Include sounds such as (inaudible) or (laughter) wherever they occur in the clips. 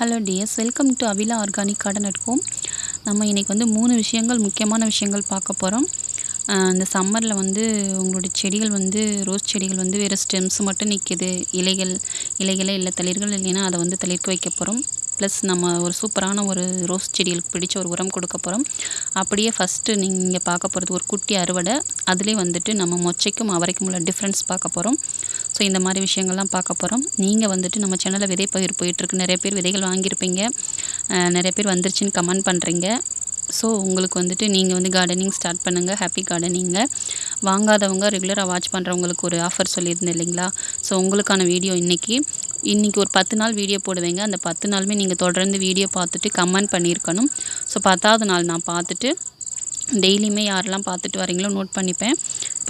Hello dears. Welcome to Avila organic garden at home. நம்ம இன்றைக்கி வந்து மூணு விஷயங்கள் முக்கியமான விஷயங்கள் பார்க்க போகிறோம் இந்த சம்மரில் வந்து உங்களுடைய செடிகள் வந்து ரோஸ் செடிகள் வந்து வேறு ஸ்டெம்ஸ் மட்டும் நிற்கிது இலைகள் இலைகளே இல்லை தளிர்கள் இல்லைன்னா அதை வந்து தளிர்க்க வைக்க போகிறோம் ப்ளஸ் நம்ம ஒரு சூப்பரான ஒரு ரோஸ் செடிகளுக்கு பிடிச்ச ஒரு உரம் கொடுக்க போகிறோம் அப்படியே ஃபஸ்ட்டு நீங்கள் பார்க்க போகிறது ஒரு குட்டி அறுவடை. அதுலேயே வந்துட்டு நம்ம மொச்சைக்கும் அவரைக்கும் உள்ள டிஃப்ரென்ஸ் பார்க்க போகிறோம் ஸோ இந்த மாதிரி விஷயங்கள்லாம் பார்க்க போகிறோம் நீங்கள் வந்துட்டு நம்ம சேனலில் விதை பயிர் போயிட்டுருக்கு. நிறைய பேர் விதைகள் வாங்கியிருப்பீங்க. நிறைய பேர் வந்துருச்சுன்னு கமெண்ட் பண்ணுறீங்க ஸோ உங்களுக்கு வந்துட்டு நீங்கள் வந்து கார்டனிங் ஸ்டார்ட் பண்ணுங்கள் ஹாப்பி கார்டனிங்கில் வாங்காதவங்க ரெகுலராக வாட்ச் பண்ணுறவங்களுக்கு ஒரு ஆஃபர் சொல்லியிருந்தேன் இல்லைங்களா? ஸோ உங்களுக்கான வீடியோ இன்றைக்கி இன்றைக்கி ஒரு பத்து நாள் வீடியோ போடுவேங்க. அந்த பத்து நாளுமே நீங்கள் தொடர்ந்து வீடியோ பார்த்துட்டு கமெண்ட் பண்ணியிருக்கணும். ஸோ பத்தாவது நாள் நான் பார்த்துட்டு டெய்லியுமே யாரெல்லாம் பார்த்துட்டு வரீங்களோ நோட் பண்ணிப்பேன்.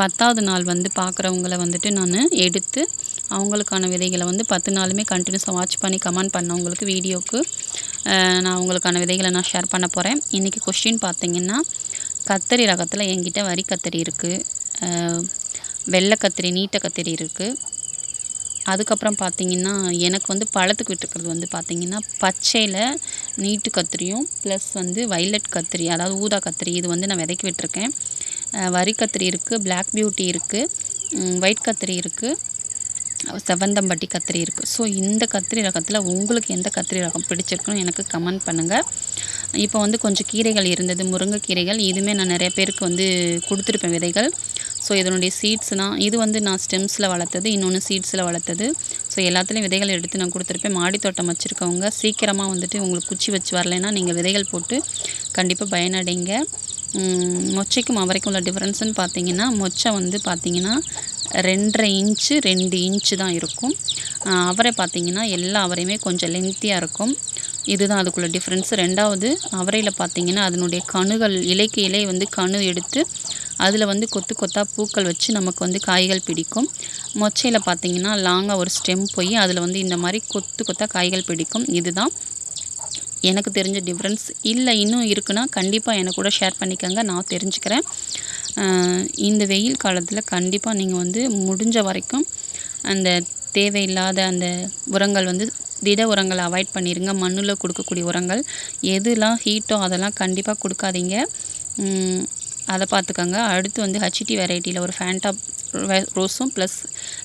பத்தாவது நாள் வந்து பார்க்குறவங்கள வந்துட்டு நான் எடுத்து அவங்களுக்கான விதைகளை வந்து பத்து நாளுமே கண்டினியூஸாக வாட்ச் பண்ணி கமெண்ட் பண்ணவங்களுக்கு வீடியோக்கு நான் அவங்களுக்கான விதைகளை நான் ஷேர் பண்ண போகிறேன் இன்றைக்கி கொஸ்டின் பார்த்தீங்கன்னா கத்தரி ரகத்தில் என்கிட்ட வரி கத்தரி இருக்குது வெள்ளை கத்திரி நீட்ட கத்திரி இருக்குது அதுக்கப்புறம் பார்த்தீங்கன்னா எனக்கு வந்து பழத்துக்கு விட்டுருக்கிறது வந்து பார்த்திங்கன்னா பச்சையில் நீட்டு கத்திரியும் ப்ளஸ் வந்து வைலட் கத்திரி அதாவது ஊதா கத்திரி இது வந்து நான் விதைக்கு விட்டுருக்கேன். வரி கத்திரி இருக்குது பிளாக் பியூட்டி இருக்குது ஒயிட் கத்திரி இருக்குது செவந்தம்பட்டி கத்திரி இருக்குது ஸோ இந்த கத்திரி ரகத்தில் உங்களுக்கு எந்த கத்திரி ரகம் பிடிச்சிருக்குன்னு எனக்கு கமெண்ட் பண்ணுங்கள் இப்போ வந்து கொஞ்சம் கீரைகள் இருந்தது முருங்கைக்கீரைகள் இதுவுமே நான் நிறைய பேருக்கு வந்து கொடுத்துருப்பேன் விதைகள். ஸோ இதனுடைய சீட்ஸ்னால் இது வந்து நான் ஸ்டெம்ஸில் வளர்த்தது இன்னொன்று சீட்ஸில் வளர்த்தது. ஸோ எல்லாத்துலேயும் விதைகள் எடுத்து நான் கொடுத்துருப்பேன். மாடித்தோட்டம் வச்சுருக்கவங்க சீக்கிரமாக வந்துட்டு உங்களுக்கு குச்சி வச்சு வரலைன்னா நீங்கள் விதைகள் போட்டு கண்டிப்பாக பயனடைங்க. மொச்சைக்கும் அவரைக்கும் உள்ள டிஃப்ரென்ஸ்னு பார்த்தீங்கன்னா மொச்சை வந்து பார்த்தீங்கன்னா ரெண்டரை இன்ச்சு ரெண்டு இன்ச்சு தான் இருக்கும். அவரை பார்த்திங்கன்னா எல்லா அவரையுமே கொஞ்சம் லென்த்தியாக இருக்கும். இதுதான் அதுக்குள்ள டிஃப்ரென்ஸ் ரெண்டாவது அவரையில் பார்த்தீங்கன்னா அதனுடைய கணுகள் இலைக்கு இலை வந்து கணு எடுத்து அதில் வந்து கொத்து கொத்தாக பூக்கள் வச்சு நமக்கு வந்து காய்கள் பிடிக்கும். மொச்சையில் பார்த்தீங்கன்னா லாங்காக ஒரு ஸ்டெம் போய் அதில் வந்து இந்த மாதிரி கொத்து கொத்தாக காய்கள் பிடிக்கும். இதுதான். எனக்கு தெரிஞ்ச டிஃப்ரென்ஸ் இல்லை இன்னும் இருக்குன்னா கண்டிப்பாக எனக்கு கூட ஷேர் பண்ணிக்கோங்க. நான் தெரிஞ்சுக்கிறேன். இந்த வெயில் காலத்தில் கண்டிப்பாக நீங்கள் வந்து முடிஞ்ச வரைக்கும் அந்த தேவையில்லாத அந்த உரங்கள் வந்து திட உரங்களை அவாய்ட் பண்ணிடுங்க மண்ணில் கொடுக்கக்கூடிய உரங்கள். எதுலாம் ஹீட்டோ அதெல்லாம் கண்டிப்பாக கொடுக்காதீங்க. அதை பார்த்துக்கோங்க. அடுத்து வந்து ஹச்டி வெரைட்டியில் ஒரு ஃபேண்டா ரோஸும் ப்ளஸ்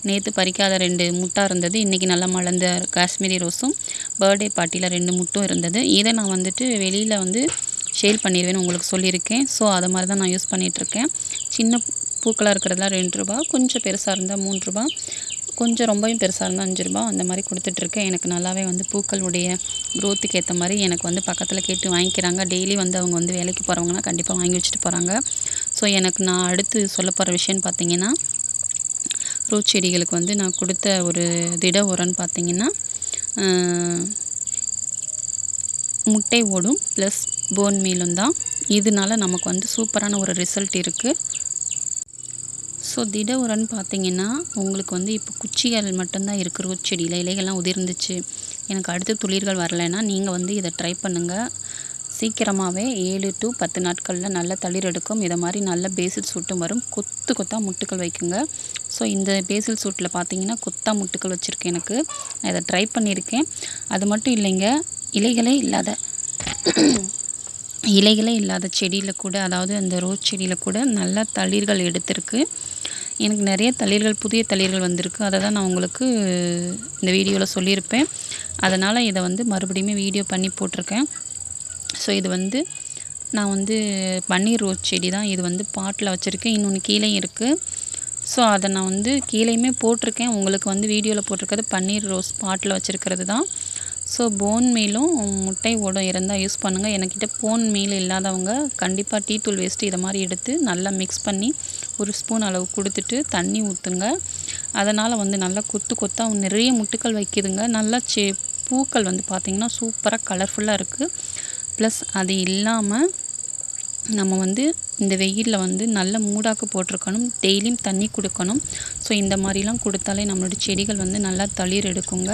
நேற்று பறிக்காத ரெண்டு முட்டாக இருந்தது. இன்றைக்கி நல்லா மலர்ந்த காஷ்மீரி ரோஸும் பர்த்டே பார்ட்டியில் ரெண்டு முட்டும் இருந்தது. இதை நான் வந்துட்டு வெளியில் வந்து ஷேல் பண்ணிடுவேன்னு உங்களுக்கு சொல்லியிருக்கேன். ஸோ அதை மாதிரி தான் நான் யூஸ் பண்ணிகிட்ருக்கேன் சின்ன பூக்களாக இருக்கிறதுலாம் ரெண்டு ரூபா கொஞ்சம் பெருசாக இருந்தால் மூணு ரூபா கொஞ்சம் ரொம்பவும் பெருசாக இருந்தால் அஞ்சு ரூபா அந்த மாதிரி கொடுத்துட்ருக்கேன் எனக்கு நல்லாவே வந்து பூக்களுடைய க்ரோத்துக்கு ஏற்ற மாதிரி எனக்கு வந்து பக்கத்தில் கேட்டு வாங்கிக்கிறாங்க. டெய்லி வந்து அவங்க வந்து வேலைக்கு போகிறவங்கன்னா கண்டிப்பாக வாங்கி வச்சுட்டு போகிறாங்க ஸோ எனக்கு நான் அடுத்து சொல்ல போகிற விஷயம்னு பார்த்தீங்கன்னா ரோஸ் செடிகளுக்கு வந்து நான் கொடுத்த ஒரு திட உரம்னு பார்த்தீங்கன்னா முட்டை ஓடும் ப்ளஸ் போன் மீலும் தான். இதனால நமக்கு வந்து சூப்பரான ஒரு ரிசல்ட் இருக்குது ஸோ திட உரம்னு பார்த்தீங்கன்னா உங்களுக்கு வந்து இப்போ குச்சிகள் மட்டும்தான் இருக்குது ரோஸ் செடியில் இலைகள்லாம் உதிர்ந்துச்சு. எனக்கு அடுத்து துளிர்கள் வரலைன்னா நீங்கள் வந்து இதை ட்ரை பண்ணுங்கள் சீக்கிரமாகவே ஏழு டு பத்து நாட்களில் நல்ல தளிர் எடுக்கும். இதை மாதிரி நல்ல பேசில் சூட்டும் வரும். கொத்து கொத்தாக முட்டுக்கள் வைக்குங்க. ஸோ இந்த பேசில் சூட்டில் பார்த்தீங்கன்னா கொத்தாக முட்டுக்கள் வச்சுருக்கேன் எனக்கு. நான் இதை ட்ரை பண்ணியிருக்கேன். அது மட்டும் இல்லைங்க இலைகளே இல்லாத இலைகளே இல்லாத செடியில் கூட அதாவது அந்த ரோஸ் செடியில் கூட நல்ல தளிர்கள் எடுத்திருக்கு. எனக்கு நிறைய தளிர்கள் புதிய தளிர்கள் வந்திருக்கு. அதை தான் நான் உங்களுக்கு இந்த வீடியோவில் சொல்லியிருப்பேன். அதனால் இதை வந்து மறுபடியுமே வீடியோ பண்ணி போட்டிருக்கேன். ஸோ இது வந்து நான் வந்து பன்னீர் ரோஸ் செடி தான் இது வந்து பாட்டில் வச்சுருக்கேன். இன்னொன்று கீழேயும் இருக்குது ஸோ அதை நான் வந்து கீழேயுமே போட்டிருக்கேன். உங்களுக்கு வந்து வீடியோவில் போட்டிருக்கிறது பன்னீர் ரோஸ் பாட்டில் வச்சுருக்கிறது தான். ஸோ போன் மீலும் முட்டை ஓடும் இருந்தால் யூஸ் பண்ணுங்கள் என்கிட்ட போன் மீல் இல்லாதவங்க கண்டிப்பாக டீ தூள் வேஸ்ட்டு இதை மாதிரி எடுத்து நல்லா மிக்ஸ் பண்ணி ஒரு ஸ்பூன் அளவு கொடுத்துட்டு தண்ணி ஊற்றுங்க அதனால் வந்து நல்லா கொத்து கொத்தாக நிறைய முட்டுக்கள் வைக்குதுங்க. நல்லா செ பூக்கள் வந்து பார்த்திங்கன்னா சூப்பராக கலர்ஃபுல்லாக இருக்குது ப்ளஸ் அது இல்லாமல் நம்ம வந்து இந்த வெயிலில் வந்து நல்ல மூடாக்கு போட்டிருக்கணும். டெய்லியும் தண்ணி கொடுக்கணும். ஸோ இந்த மாதிரிலாம் கொடுத்தாலே நம்மளோட செடிகள் வந்து நல்லா தளிர் எடுக்குங்க.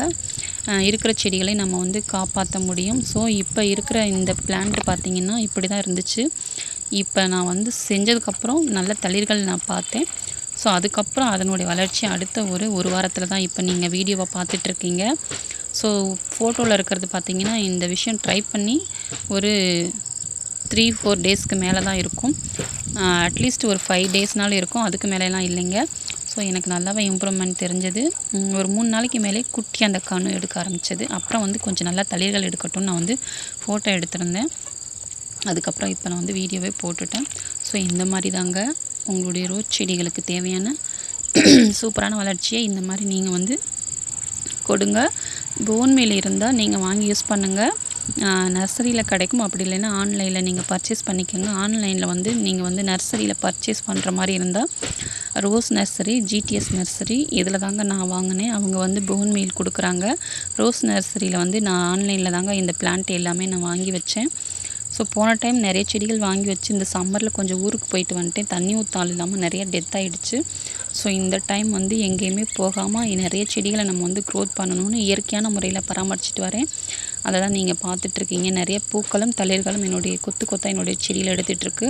இருக்கிற செடிகளை நம்ம வந்து காப்பாற்ற முடியும். ஸோ இப்போ இருக்கிற இந்த பிளான்ட் பார்த்திங்கன்னா இப்படி தான் இருந்துச்சு. இப்போ நான் வந்து செஞ்சதுக்கப்புறம் நல்ல தளிர்கள் நான் பார்த்தேன். ஸோ அதுக்கப்புறம் அதனுடைய வளர்ச்சி அடுத்த ஒரு ஒரு வாரத்தில் தான் இப்போ நீங்கள் வீடியோவை பார்த்துட்ருக்கீங்க. ஸோ ஃபோட்டோவில் இருக்கிறது பார்த்தீங்கன்னா இந்த விஷயம் ட்ரை பண்ணி ஒரு த்ரீ ஃபோர் டேஸ்க்கு மேலே தான் இருக்கும். அட்லீஸ்ட் ஒரு ஃபைவ் டேஸ்னாலும் இருக்கும். அதுக்கு மேலேலாம் இல்லைங்க. ஸோ எனக்கு நல்லாவே இம்ப்ரூவ்மெண்ட் தெரிஞ்சது. ஒரு மூணு நாளைக்கு மேலே குட்டி அந்த கணு எடுக்க ஆரம்பிச்சது. அப்புறம் வந்து கொஞ்சம் நல்லா தளிர்கள் எடுக்கட்டும்னு நான் வந்து ஃபோட்டோ எடுத்திருந்தேன். அதுக்கப்புறம் இப்போ நான் வந்து வீடியோவே போட்டுட்டேன். ஸோ இந்த மாதிரி தாங்க உங்களுடைய ரோஸ் செடிகளுக்கு தேவையான (clears throat) சூப்பரான வளர்ச்சியை இந்த மாதிரி நீங்கள் வந்து கொடுங்க. போன்மேல் இருந்தால் நீங்கள் வாங்கி யூஸ் பண்ணுங்கள் நர்சரியில் கிடைக்கும்? அப்படி இல்லைன்னா ஆன்லைனில் நீங்கள் பர்ச்சேஸ் பண்ணிக்கோங்க. ஆன்லைனில் வந்து நீங்கள் வந்து நர்சரியில் பர்ச்சேஸ் பண்ணுற மாதிரி இருந்தால் ரோஸ் நர்சரி ஜிடிஎஸ் நர்சரி இதில் தாங்க நான் வாங்கினேன். அவங்க வந்து போன் மீல் கொடுக்குறாங்க. ரோஸ் நர்சரியில் வந்து நான் ஆன்லைனில் தாங்க இந்த பிளான்ட் எல்லாமே நான் வாங்கி வச்சேன். ஸோ போன டைம் நிறைய செடிகள் வாங்கி வச்சு இந்த சம்மரில் கொஞ்சம் ஊருக்கு போயிட்டு வந்துட்டேன். தண்ணி ஊற்றால் இல்லாமல் நிறைய டெத் ஆகிடுச்சு ஸோ இந்த டைம் வந்து எங்கேயுமே போகாமல் நிறைய செடிகளை நம்ம வந்து க்ரோத் பண்ணணும்னு இயற்கையான முறையில் பராமரிச்சுட்டு வரேன். அதை தான் நீங்கள் பார்த்துட்ருக்கீங்க. நிறைய பூக்களும் தளிர்களும் என்னுடைய கொத்து கொத்தாக என்னுடைய செடியில் எடுத்துகிட்ருக்கு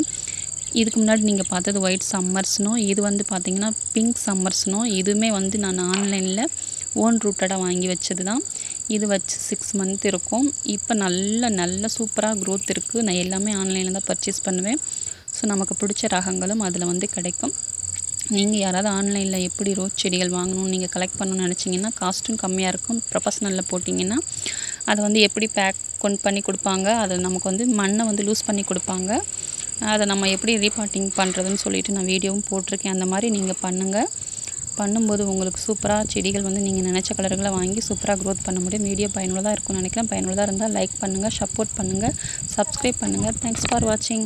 இதுக்கு முன்னாடி நீங்கள் பார்த்தது ஒயிட் சம்மர்ஸ்னோ இது வந்து பார்த்திங்கன்னா பிங்க் சம்மர்ஸ்னோ இதுவுமே வந்து நான் ஆன்லைனில் ஓன் ரூட்டடாக வாங்கி வச்சது தான் இது வச்சு சிக்ஸ் மந்த் இருக்கும். இப்போ நல்ல நல்ல சூப்பராக க்ரோத் இருக்குது நான் எல்லாமே ஆன்லைனில் தான் பர்ச்சேஸ் பண்ணுவேன். ஸோ நமக்கு பிடிச்ச ரகங்களும் அதில் வந்து கிடைக்கும். நீங்கள் யாராவது ஆன்லைனில் எப்படி ரோஸ் செடிகள் வாங்கணும்னு நீங்கள் கலெக்ட் பண்ணணும்னு நினச்சிங்கன்னா காஸ்ட்டும் கம்மியாக இருக்கும். ப்ரொஃபஷ்னலில் போட்டிங்கன்னா அதை வந்து எப்படி பேக் கொண்டு பண்ணி கொடுப்பாங்க அதை நமக்கு வந்து மண்ணை வந்து லூஸ் பண்ணி கொடுப்பாங்க. அதை நம்ம எப்படி ரீபாட்டிங் பண்ணுறதுன்னு சொல்லிட்டு நான் வீடியோவும் போட்டிருக்கேன். அந்த மாதிரி நீங்கள் பண்ணுங்கள் பண்ணும்போது உங்களுக்கு சூப்பராக செடிகள் வந்து நீங்கள் நினச்ச கலர்களை வாங்கி சூப்பராக க்ரோத் பண்ண முடியும். வீடியோ பயனுள்ளதாக இருக்கும்னு நினைக்கிறேன். பயனுள்ளதாக இருந்தால் லைக் பண்ணுங்கள் சப்போர்ட் பண்ணுங்கள் சப்ஸ்கிரைப் பண்ணுங்கள் தேங்க்ஸ் ஃபார் வாட்சிங்